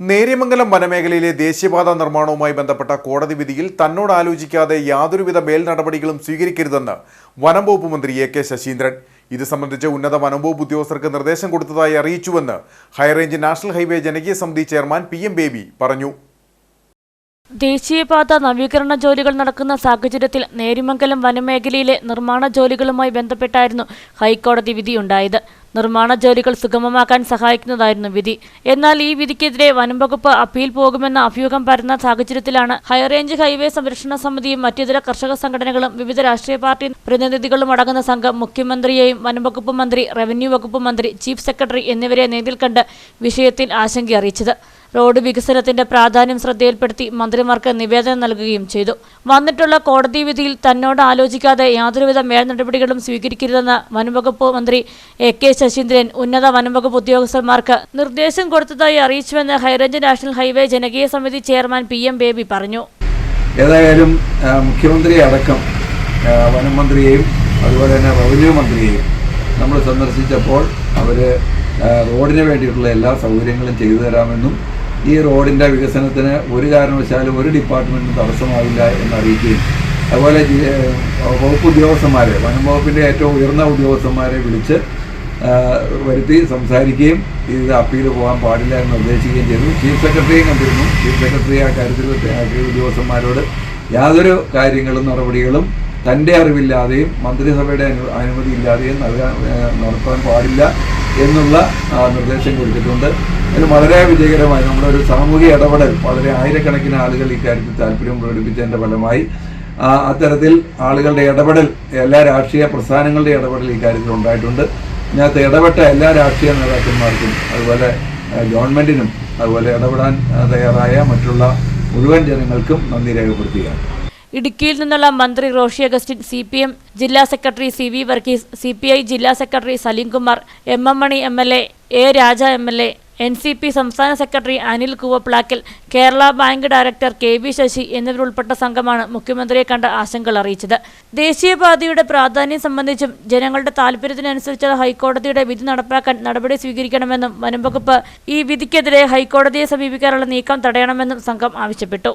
നേര്യമംഗലം വനമേഖലയിലെ ദേശീയപാത നിർമ്മാണവുമായി ബന്ധപ്പെട്ട കോടതി വിധിയിൽ തന്നോട് ആലോചിക്കാതെ യാതൊരുവിധ മേൽ നടപടികളും സ്വീകരിക്കരുതെന്ന് വനംവകുപ്പ് മന്ത്രി എ കെ ശശീന്ദ്രൻ. ഇത് സംബന്ധിച്ച് ഉന്നത വനം വകുപ്പ് ഉദ്യോഗസ്ഥർക്ക് നിർദ്ദേശം കൊടുത്തതായി അറിയിച്ചുവെന്ന് ഹൈറേഞ്ച് നാഷണൽ ഹൈവേ ജനകീയ സമിതി ചെയർമാൻ പി എം ബേബി പറഞ്ഞു. ദേശീയപാത നവീകരണ ജോലികൾ നടക്കുന്ന സാഹചര്യത്തിൽ നേരിമംഗലം വനമേഖലയിലെ നിർമ്മാണ ജോലികളുമായി ബന്ധപ്പെട്ടായിരുന്നു ഹൈക്കോടതി വിധിയുണ്ടായത്. നിർമ്മാണ ജോലികൾ സുഗമമാക്കാൻ സഹായിക്കുന്നതായിരുന്നു വിധി. എന്നാൽ ഈ വിധിക്കെതിരെ വനം വകുപ്പ് അപ്പീൽ പോകുമെന്ന അഭ്യൂഹം പരന്ന സാഹചര്യത്തിലാണ് ഹൈറേഞ്ച് ഹൈവേ സംരക്ഷണ സമിതിയും മറ്റിതര കർഷക സംഘടനകളും വിവിധ രാഷ്ട്രീയ പാർട്ടി പ്രതിനിധികളും അടങ്ങുന്ന സംഘം മുഖ്യമന്ത്രിയെയും വനം വകുപ്പ് മന്ത്രി റവന്യൂ വകുപ്പ് മന്ത്രി ചീഫ് സെക്രട്ടറി എന്നിവരെ നേരിൽ കണ്ട് വിഷയത്തിൽ ആശങ്ക അറിയിച്ചത്. റോഡ് വികസനത്തിന്റെ പ്രാധാന്യം ശ്രദ്ധയിൽപ്പെടുത്തി മന്ത്രിമാർക്ക് നിവേദനം നൽകുകയും ചെയ്തു. വന്നിട്ടുള്ള കോടതി വിധിയിൽ തന്നോട് ആലോചിക്കാതെ യാതൊരുവിധ മേൽനടപടികളും സ്വീകരിക്കരുതെന്ന് വനംവകുപ്പ് മന്ത്രി എ കെ ശശീന്ദ്രൻ ഉന്നത വനംവകുപ്പ് ഉദ്യോഗസ്ഥന്മാർക്ക് നിർദ്ദേശം കൊടുത്തതായി അറിയിച്ചുവെന്ന് ഹൈറേഞ്ച് നാഷണൽ ഹൈവേ ജനകീയ സമിതി ചെയർമാൻ പി എം ബേബി പറഞ്ഞു. ഏതായാലും മുഖ്യമന്ത്രി അടക്കം വനം അതുപോലെ തന്നെ റവന്യൂ മന്ത്രിയെയും നമ്മൾ സന്ദർശിച്ചപ്പോൾ അവർ റോഡിന് വേണ്ടിയിട്ടുള്ള എല്ലാ സൗകര്യങ്ങളും ചെയ്തു തരാമെന്നും ഈ റോഡിന്റെ വികസനത്തിന് ഒരു കാരണവശാലും ഒരു ഡിപ്പാർട്ട്മെന്റും തടസ്സമാവില്ല എന്നറിയിക്കുകയും അതുപോലെ വകുപ്പ് ഉദ്യോഗസ്ഥന്മാരെ വനം വകുപ്പിന്റെ ഏറ്റവും ഉയർന്ന ഉദ്യോഗസ്ഥന്മാരെ വിളിച്ച് വരുത്തി സംസാരിക്കുകയും ഇത് അപ്പീൽ പോകാൻ പാടില്ല എന്ന് നിർദ്ദേശിക്കുകയും ചെയ്തു. ചീഫ് സെക്രട്ടറിയും കണ്ടിരുന്നു. ചീഫ് സെക്രട്ടറി ആ കാര്യത്തിൽ ഉദ്യോഗസ്ഥന്മാരോട് യാതൊരു കാര്യങ്ങളും നടപടികളും തന്റെ അറിവില്ലാതെയും മന്ത്രിസഭയുടെ അനു അനുമതിയില്ലാതെയും നൽകാൻ നടത്താൻ പാടില്ല. എന്നുള്ള നിർദ്ദേശം കൊടുത്തിട്ടുണ്ട്. അതിന് വളരെ വിജയകരമായി നമ്മുടെ ഒരു സാമൂഹിക ഇടപെടൽ വളരെ ആയിരക്കണക്കിന് ആളുകൾ ഇക്കാര്യത്തിൽ താല്പര്യം പ്രകടിപ്പിച്ചതിന്റെ ഫലമായി. അത്തരത്തിൽ ആളുകളുടെ ഇടപെടൽ എല്ലാ രാഷ്ട്രീയ പ്രസ്ഥാനങ്ങളുടെ ഇടപെടൽ ഇക്കാര്യത്തിൽ ഉണ്ടായിട്ടുണ്ട്. ഇതിനകത്ത് ഇടപെട്ട എല്ലാ രാഷ്ട്രീയ നേതാക്കന്മാർക്കും അതുപോലെ ഗവൺമെന്റിനും അതുപോലെ ഇടപെടാൻ തയ്യാറായ മറ്റുള്ള മുഴുവൻ ജനങ്ങൾക്കും നന്ദി രേഖപ്പെടുത്തുകയാണ്. ഇടുക്കിയിൽ നിന്നുള്ള മന്ത്രി Roshy Augustine C P M ജില്ലാ secretary C V Varghese C P I ജില്ലാ secretary Salimkumar M M Mani M L A A Raja M L A N C P സംസ്ഥാന secretary Anil Koovaplackal Kerala bank director K V Sasi എന്നിവരുൾപ്പെട്ട സംഘമാണ് മുഖ്യമന്ത്രിയെ കണ്ട ആശങ്കകൾ അറിയിച്ചത്. ദേശീയപാതയുടെ പ്രാധാന്യം സംബന്ധിച്ചും ജനങ്ങളുടെ താൽപര്യത്തിനനുസരിച്ച് ഹൈക്കോടതിയുടെ വിധി നടപ്പാക്കാൻ നടപടി സ്വീകരിക്കണമെന്നും വനംവകുപ്പ് ഈ വിധിക്കെതിരെ ഹൈക്കോടതിയെ സമീപിക്കാനുള്ള നീക്കം തടയണമെന്നും സംഘം ആവശ്യപ്പെട്ടു.